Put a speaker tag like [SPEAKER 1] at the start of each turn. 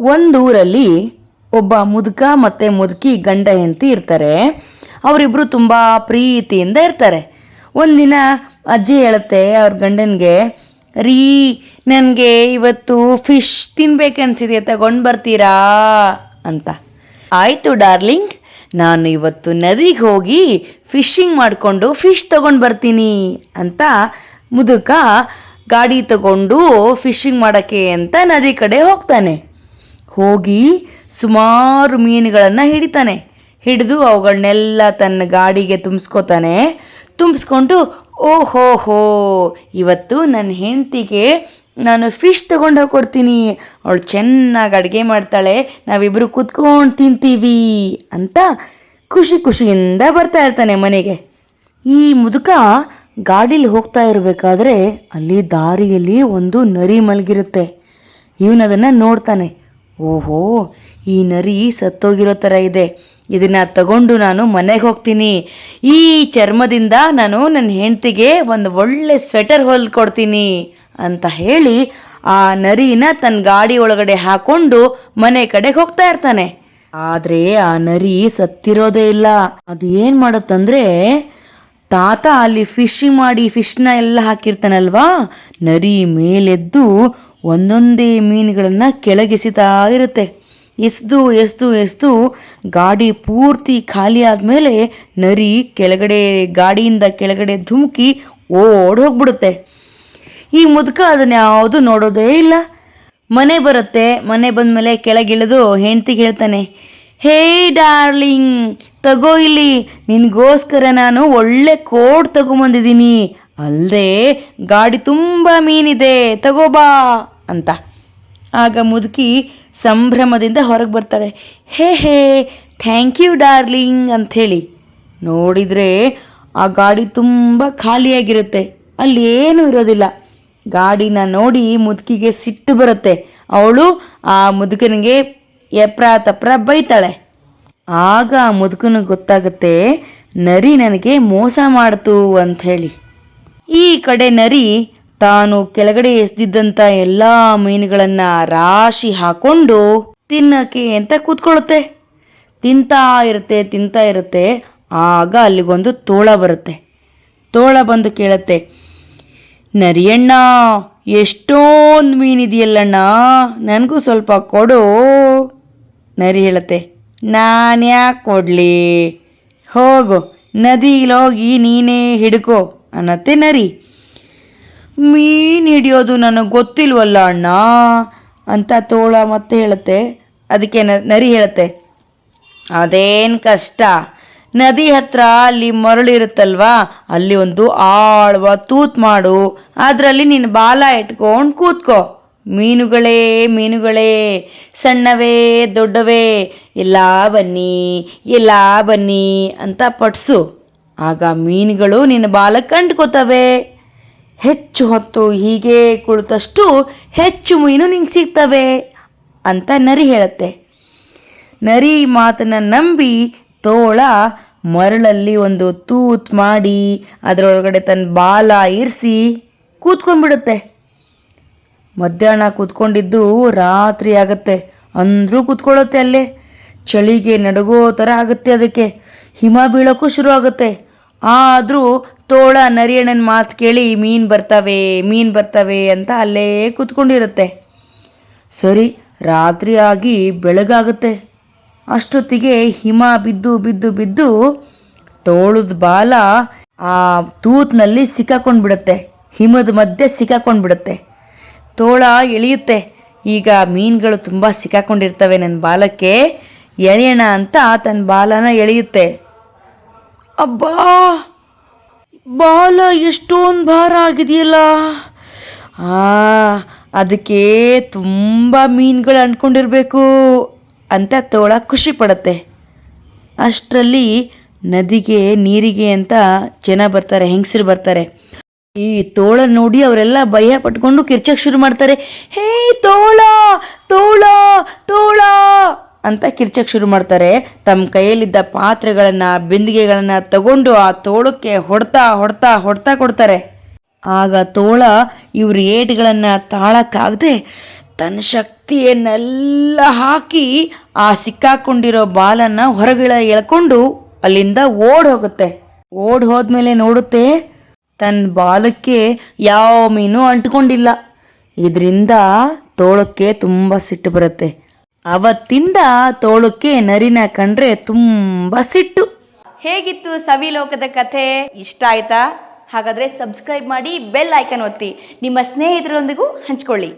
[SPEAKER 1] ಒಂದೂರಲ್ಲಿ ಒಬ್ಬ ಮುದುಕ ಮತ್ತೆ ಮುದುಕಿ ಗಂಡ ಹೆಂಡತಿ ಇರ್ತಾರೆ. ಅವರಿಬ್ಬರು ತುಂಬ ಪ್ರೀತಿಯಿಂದ ಇರ್ತಾರೆ. ಒಂದಿನ ಅಜ್ಜಿ ಹೇಳುತ್ತೆ, ಅವ್ರ ಗಂಡನಿಗೆ, ರೀ, ನನಗೆ ಇವತ್ತು ಫಿಶ್ ತಿನ್ಬೇಕನ್ಸಿದೆ, ತಗೊಂಡು ಬರ್ತೀರಾ? ಅಂತ. ಆಯಿತು ಡಾರ್ಲಿಂಗ್, ನಾನು ಇವತ್ತು ನದಿಗೆ ಹೋಗಿ ಫಿಶಿಂಗ್ ಮಾಡಿಕೊಂಡು ಫಿಶ್ ತಗೊಂಡು ಬರ್ತೀನಿ ಅಂತ ಮುದುಕ ಗಾಡಿ ತಗೊಂಡು ಫಿಶಿಂಗ್ ಮಾಡೋಕ್ಕೆ ಅಂತ ನದಿ ಕಡೆ ಹೋಗ್ತಾನೆ. ಹೋಗಿ ಸುಮಾರು ಮೀನುಗಳನ್ನು ಹಿಡಿತಾನೆ. ಹಿಡಿದು ಅವುಗಳನ್ನೆಲ್ಲ ತನ್ನ ಗಾಡಿಗೆ ತುಂಬಿಸ್ಕೋತಾನೆ. ತುಂಬಿಸ್ಕೊಂಡು ಓಹೋ ಹೋ ಇವತ್ತು ನನ್ನ ಹೆಂಡತಿಗೆ ನಾನು ಫಿಶ್ ತಗೊಂಡು ಹೋಗಿ ಕೊಡ್ತೀನಿ ಅವಳು ಚೆನ್ನಾಗಿ ಅಡುಗೆ ಮಾಡ್ತಾಳೆ. ನಾವಿಬ್ಬರು ಕೂತ್ಕೊಂಡು ತಿಂತೀವಿ ಅಂತ ಖುಷಿ ಖುಷಿಯಿಂದ ಬರ್ತಾ ಇರ್ತಾನೆ ಮನೆಗೆ. ಈ ಮುದುಕ ಗಾಡೀಲಿ ಹೋಗ್ತಾ ಇರಬೇಕಾದ್ರೆ ಅಲ್ಲಿ ದಾರಿಯಲ್ಲಿ ಒಂದು ನರಿ ಮಲಗಿರುತ್ತೆ. ಇವನದನ್ನು ನೋಡ್ತಾನೆ. ಓಹೋ, ಈ ನರಿ ಸತ್ತೋಗಿರೋ ಥರ ಇದೆ. ಇದನ್ನು ತಗೊಂಡು ನಾನು ಮನೆಗೆ ಹೋಗ್ತೀನಿ. ಈ ಚರ್ಮದಿಂದ ನಾನು ನನ್ನ ಹೆಂಡತಿಗೆ ಒಂದು ಒಳ್ಳೆ ಸ್ವೆಟರ್ ಹೊಲ್ಕೊಡ್ತೀನಿ ಅಂತ ಹೇಳಿ ಆ ನರಿನ ತನ್ನ ಗಾಡಿ ಒಳಗಡೆ ಹಾಕೊಂಡು ಮನೆ ಕಡೆಗೆ ಹೋಗ್ತಾ ಇರ್ತಾನೆ. ಆದರೆ ಆ ನರಿ ಸತ್ತಿರೋದೇ ಇಲ್ಲ. ಅದು ಏನು ಮಾಡುತ್ತಂದರೆ, ತಾತ ಅಲ್ಲಿ ಫಿಶಿಂಗ್ ಮಾಡಿ ಫಿಶ್ನ ಎಲ್ಲ ಹಾಕಿರ್ತಾನಲ್ವಾ? ನರಿ ಮೇಲೆದ್ದು ಒಂದೊಂದೇ ಮೀನುಗಳನ್ನು ಕೆಳಗೆಸಿತಾ ಇರುತ್ತೆ. ಎಸ್ದು ಎಸ್ದು ಎಸ್ದು ಗಾಡಿ ಪೂರ್ತಿ ಖಾಲಿ ಆದಮೇಲೆ ನರಿ ಕೆಳಗಡೆ, ಗಾಡಿಯಿಂದ ಕೆಳಗಡೆ ಧುಮುಕಿ ಓಡ್ ಹೋಗ್ಬಿಡುತ್ತೆ ಈ ಮುದುಕ ಅದನ್ನ ಯಾವುದು ನೋಡೋದೇ ಇಲ್ಲ. ಮನೆ ಬರುತ್ತೆ, ಮನೆ ಬಂದ ಮೇಲೆ ಕೆಳಗಿಳಿದು ಹೆಂಡ್ತಿಗೆ ಹೇಳ್ತಾನೆ, ಹೇ ಡಾರ್ಲಿಂಗ್, ತಗೋ ಇಲ್ಲಿ, ನಿನಗೋಸ್ಕರ ನಾನು ಒಳ್ಳೆ ಕೋಡ್ ತಗೊಂಬಂದಿದ್ದೀನಿ ಅಲ್ಲದೆ ಗಾಡಿ ತುಂಬ ಮೀನಿದೆ, ತಗೋ ಬಾ ಅಂತ. ಆಗ ಮುದುಕಿ ಸಂಭ್ರಮದಿಂದ ಹೊರಗೆ ಬರ್ತಾಳೆ hey hey thank you darling ಅಂಥೇಳಿ. ನೋಡಿದರೆ ಆ ಗಾಡಿ ತುಂಬ ಖಾಲಿಯಾಗಿರುತ್ತೆ. ಅಲ್ಲಿ ಏನೂ ಇರೋದಿಲ್ಲ. ಗಾಡಿನ ನೋಡಿ ಮುದುಕಿಗೆ ಸಿಟ್ಟು ಬರುತ್ತೆ. ಅವಳು ಆ ಮುದುಕನಿಗೆ ಎಪ್ರ ತಪ್ರ ಬೈತಾಳೆ. ಆಗ ಆ ಮುದುಕನಿಗೆ ಗೊತ್ತಾಗುತ್ತೆ, ನರಿ ನನಗೆ ಮೋಸ ಮಾಡ್ತು ಅಂಥೇಳಿ. ಈ ಕಡೆ ನರಿ ತಾನು ಕೆಳಗಡೆ ಎಸ್ದಿದ್ದಂಥ ಎಲ್ಲ ಮೀನುಗಳನ್ನು ರಾಶಿ ಹಾಕೊಂಡು ತಿನ್ನಕ್ಕೆ ಅಂತ ಕೂತ್ಕೊಳ್ಳುತ್ತೆ. ತಿಂತಾ ಇರುತ್ತೆ ತಿಂತಾ ಇರುತ್ತೆ. ಆಗ ಅಲ್ಲಿಗೊಂದು ತೋಳ ಬರುತ್ತೆ. ತೋಳ ಬಂದು ಕೇಳುತ್ತೆ, ನರಿಯಣ್ಣ, ಎಷ್ಟೊಂದು ಮೀನಿದೆಯಲ್ಲಣ್ಣ? ನನಗೂ ಸ್ವಲ್ಪ ಕೊಡು. ನರಿ ಹೇಳುತ್ತೆ ನಾನು ಯಾಕೆ ಕೊಡಲಿ? ಹೋಗು, ನದಿಲೋಗಿ ನೀನೇ ಹಿಡ್ಕೋ. ಅನ್ನತ್ತೆ ನರಿ. ಮೀನು ಹಿಡಿಯೋದು ನನಗೆ ಗೊತ್ತಿಲ್ವಲ್ಲ ಅಣ್ಣ? ಅಂತ ತೋಳ ಮತ್ತೆ ಹೇಳುತ್ತೆ. ಅದಕ್ಕೆ ನರಿ ಹೇಳುತ್ತೆ. ಅದೇನು ಕಷ್ಟ. ನದಿ ಹತ್ರ ಅಲ್ಲಿ ಮರಳಿರುತ್ತಲ್ವಾ ಅಲ್ಲಿ ಒಂದು ಆಳ್ವ ತೂತ್ ಮಾಡು. ಅದರಲ್ಲಿ ನಿನ್ನ ಬಾಲ ಇಟ್ಕೊಂಡು ಕೂತ್ಕೋ. ಮೀನುಗಳೇ ಮೀನುಗಳೇ. ಸಣ್ಣವೇ, ದೊಡ್ಡವೇ. ಎಲ್ಲ ಬನ್ನಿ ಎಲ್ಲ ಬನ್ನಿ ಅಂತ ಪಟ್ಸು. ಆಗ ಮೀನುಗಳು ನಿನ್ನ ಬಾಲ ಅಂಟ್ಕೋತವೆ ಹೆಚ್ಚು ಹೊತ್ತು ಹೀಗೆ ಕುಳಿತಷ್ಟು ಹೆಚ್ಚು ಮೀನು ನಿಂಗೆ ಸಿಗ್ತವೆ ಅಂತ ನರಿ ಹೇಳುತ್ತೆ. ನರಿ ಮಾತನ್ನು ನಂಬಿ ತೋಳ ಮರಳಲ್ಲಿ ಒಂದು ತೂತ್ ಮಾಡಿ ಅದರೊಳಗಡೆ ತನ್ನ ಬಾಲ ಇರಿಸಿ ಕೂತ್ಕೊಂಡ್ಬಿಡುತ್ತೆ. ಮಧ್ಯಾಹ್ನ ಕೂತ್ಕೊಂಡಿದ್ದು ರಾತ್ರಿ ಆಗುತ್ತೆ. ಅಂದರೂ ಕೂತ್ಕೊಳ್ಳುತ್ತೆ ಅಲ್ಲೇ. ಚಳಿಗೆ ನಡುಗೋ ಥರ ಆಗುತ್ತೆ ಅದಕ್ಕೆ. ಹಿಮ ಬೀಳೋಕ್ಕೂ ಶುರು ಆಗುತ್ತೆ. ಆದರೂ ತೋಳ ನರಿಯಣ್ಣನ ಮಾತು ಕೇಳಿ ಮೀನು ಬರ್ತವೆ ಮೀನು ಬರ್ತವೆ ಅಂತ ಅಲ್ಲೇ ಕೂತ್ಕೊಂಡಿರುತ್ತೆ. ಸರಿ, ರಾತ್ರಿ ಆಗಿ ಬೆಳಗಾಗುತ್ತೆ. ಅಷ್ಟೊತ್ತಿಗೆ ಹಿಮ ಬಿದ್ದು ಬಿದ್ದು ಬಿದ್ದು ತೋಳದ ಬಾಲ ಆ ತೂತ್ನಲ್ಲಿ ಸಿಕ್ಕಾಕೊಂಡ್ಬಿಡುತ್ತೆ. ಹಿಮದ ಮಧ್ಯೆ ಸಿಕ್ಕಾಕೊಂಡ್ಬಿಡುತ್ತೆ. ತೋಳ ಎಳೆಯುತ್ತೆ. ಈಗ ಮೀನುಗಳು ತುಂಬ ಸಿಕ್ಕಾಕೊಂಡಿರ್ತವೆ ನನ್ನ ಬಾಲಕ್ಕೆ. ಎಳೆಯೋಣ ಅಂತ ತನ್ನ ಬಾಲನ ಎಳೆಯುತ್ತೆ. ಅಬ್ಬಾ! ಬಾಲ, ಎಷ್ಟೊಂದು ಭಾರ ಆಗಿದೆಯಲ್ಲ? ಆ, ಅದಕ್ಕೆ ತುಂಬ ಮೀನುಗಳು ಅಂದ್ಕೊಂಡಿರಬೇಕು ಅಂತ ತೋಳ ಖುಷಿ ಪಡುತ್ತೆ. ಅಷ್ಟರಲ್ಲಿ ನದಿಗೆ, ನೀರಿಗೆ ಅಂತ ಜನ ಬರ್ತಾರೆ, ಹೆಂಗಸರು ಬರ್ತಾರೆ. ಈ ತೋಳ ನೋಡಿ ಅವರೆಲ್ಲ ಭಯ ಪಟ್ಕೊಂಡು ಕಿರ್ಚಕ್ಕೆ ಶುರು ಮಾಡ್ತಾರೆ. ಹೇ ತೋಳ ತೋಳ ತೋಳ! ಅಂತ ಕಿರ್ಚಕ್ ಶುರು ಮಾಡ್ತಾರೆ. ತಮ್ಮ ಕೈಯಲ್ಲಿದ್ದ ಪಾತ್ರೆಗಳನ್ನ, ಬಿಂದಿಗೆಗಳನ್ನ ತಗೊಂಡು ಆ ತೋಳಕ್ಕೆ ಹೊಡ್ತಾ ಹೊಡ್ತಾ ಹೊಡ್ತಾ ಕೊಡ್ತಾರೆ. ಆಗ ತೋಳ ಇವ್ರ ಏಟ್ಗಳನ್ನ ತಾಳಕ್ಕಾಗದೆ ತನ್ನ ಶಕ್ತಿಯನ್ನೆಲ್ಲ ಹಾಕಿ ಆ ಸಿಕ್ಕಾಕೊಂಡಿರೋ ಬಾಲನ್ನ ಹೊರಗಿಳ ಎಳ್ಕೊಂಡು ಅಲ್ಲಿಂದ ಓಡ್ ಹೋಗುತ್ತೆ. ಓಡ್ ಹೋದ್ಮೇಲೆ ನೋಡುತ್ತೆ ತನ್ನ ಬಾಲಕ್ಕೆ ಯಾವ ಮೀನು ಅಂಟ್ಕೊಂಡಿಲ್ಲ. ಇದರಿಂದ ತೋಳಕ್ಕೆ ತುಂಬ ಸಿಟ್ಟು ಬರುತ್ತೆ. ಅವತ್ತಿಂದ ತೋಳಕ್ಕೆ ನರಿನ ಕಂಡ್ರೆ ತುಂಬಾ ಸಿಟ್ಟು.
[SPEAKER 2] ಹೇಗಿತ್ತು ಸವಿಲೋಕದ ಕಥೆ? ಇಷ್ಟ ಆಯ್ತಾ? ಹಾಗಾದ್ರೆ ಸಬ್ಸ್ಕ್ರೈಬ್ ಮಾಡಿ ಬೆಲ್ ಐಕನ್ ಒತ್ತಿ. ನಿಮ್ಮ ಸ್ನೇಹಿತರೊಂದಿಗೂ ಹಂಚ್ಕೊಳ್ಳಿ.